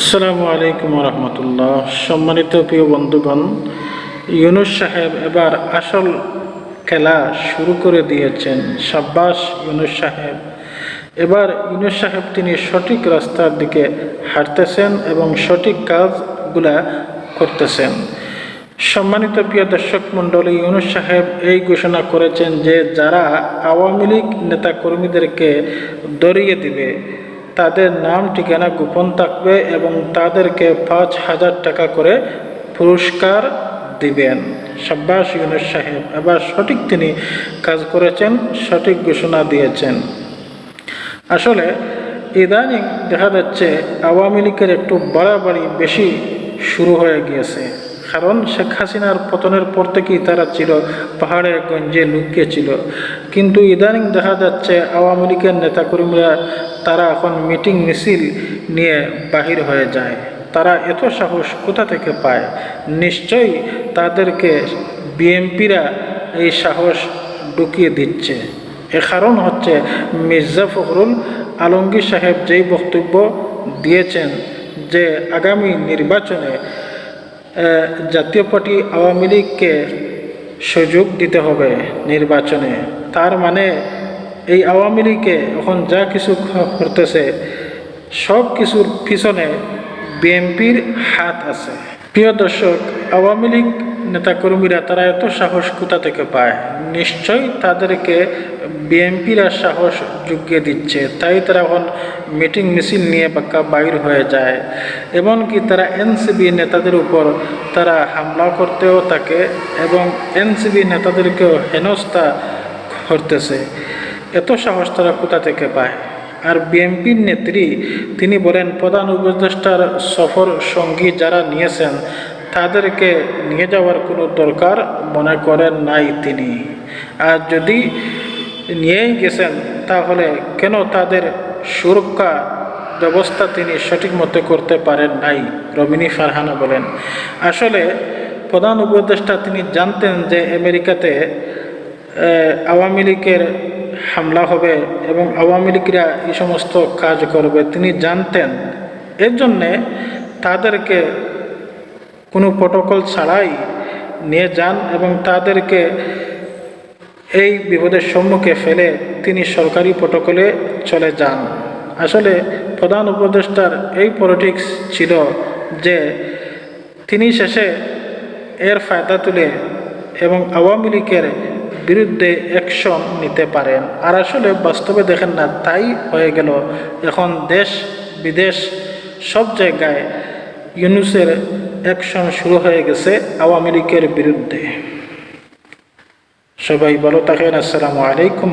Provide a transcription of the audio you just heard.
আসসালামু আলাইকুম রহমতুল্লাহ। সম্মানিত প্রিয় বন্ধুগণ, ইউনুস সাহেব এবার আসল খেলা শুরু করে দিয়েছেন। সাব্বাস ইউনুস সাহেব। এবার ইউনুস সাহেব তিনি সঠিক রাস্তার দিকে হাঁটতেছেন এবং সঠিক কাজগুলা করতেছেন। সম্মানিত প্রিয় দর্শক মণ্ডলী, ইউনুস সাহেব এই ঘোষণা করেছেন যে, যারা আওয়ামী লীগ নেতাকর্মীদেরকে দরিয়ে দিবে তাদের নাম ঠিকানা গোপন থাকবে এবং তাদেরকে পাঁচ হাজার টাকা করে পুরস্কার দিবেন। সাব্বাস ইউনুস সাহেব, এবার সঠিক তিনি কাজ করেছেন, সঠিক ঘোষণা দিয়েছেন। আসলে ইদানিং দেখা যাচ্ছে আওয়ামী লীগের একটু বাড়াবাড়ি বেশি শুরু হয়ে গিয়েছে। কারণ শেখ হাসিনার পতনের পর থেকেই তারা ছিল পাহাড়ের গঞ্জে লুকিয়ে ছিল। কিন্তু ইদানিং দেখা যাচ্ছে আওয়ামী লীগের নেতাকর্মীরা তারা এখন মিটিং মিছিল নিয়ে বাহির হয়ে যায়। তারা এত সাহস কোথা থেকে পায়? নিশ্চয়ই তাদেরকে বিএমপিরা এই সাহস ঢুকিয়ে দিচ্ছে। এ কারণ হচ্ছে মির্জা ফখরুল আলমগীর সাহেব যেই বক্তব্য দিয়েছেন যে আগামী নির্বাচনে জাতীয় পার্টি আওয়ামী লীগকে সুযোগ দিতে হবে নির্বাচনে। তার মানে এই আওয়ামী লীগে এখন যা কিছু করতেছে সব কিছুর পিছনে বিএনপির হাত আছে। প্রিয় দর্শক, আওয়ামী লীগ নেতাকর্মীরা তারা এত সাহস কোথা থেকে পায়? নিশ্চয়ই তাদেরকে বিএনপিরা সাহস জুগিয়ে দিচ্ছে, তাই তারা এখন মিটিং মিছিল নিয়ে বাক্কা বাইর হয়ে যায়। এমনকি তারা এনসিবি নেতাদের উপর তারা হামলা করতেও থাকে এবং এনসিবি নেতাদেরকেও হেনস্থা করতেছে এত সাহস তারা কোথা থেকে পায়? আর বিএনপির নেত্রী, তিনি বলেন, প্রধান উপদেষ্টার সফর সঙ্গী যারা নিয়েছেন, তাদেরকে নিয়ে যাওয়ার কোনো দরকার মনে করেন নাই তিনি। আর যদি নিয়েই গেছেন, তাহলে কেন তাদের সুরক্ষা ব্যবস্থা তিনি সঠিক মতো করতে পারেন নাই? রবিনী ফারহানা বলেন, আসলে প্রধান উপদেষ্টা তিনি জানতেন যে আমেরিকাতে আওয়ামী লীগের হামলা হবে এবং আওয়ামী লীগরা এই সমস্ত কাজ করবে, তিনি জানতেন। এর জন্যে তাদেরকে কোনো প্রোটোকল ছাড়াই নিয়ে যান এবং তাদেরকে এই বিপদের সম্মুখে ফেলে তিনি সরকারি প্রোটোকলে চলে যান। আসলে প্রধান উপদেষ্টার এই পলিটিক্স ছিল যে, তিনি শেষে এর ফায়দা তুলে এবং আওয়ামী লীগের বিরুদ্ধে অ্যাকশন নিতে পারেন। আর আসলে বাস্তবে দেখেন না, তাই হয়ে গেল। এখন দেশ, বিদেশ, সব জায়গায় ইউনুসের অ্যাকশন শুরু হয়ে গেছে আওয়ামী লীগের বিরুদ্ধে। সবাই বলো থাকেন, আসসালামু আলাইকুম।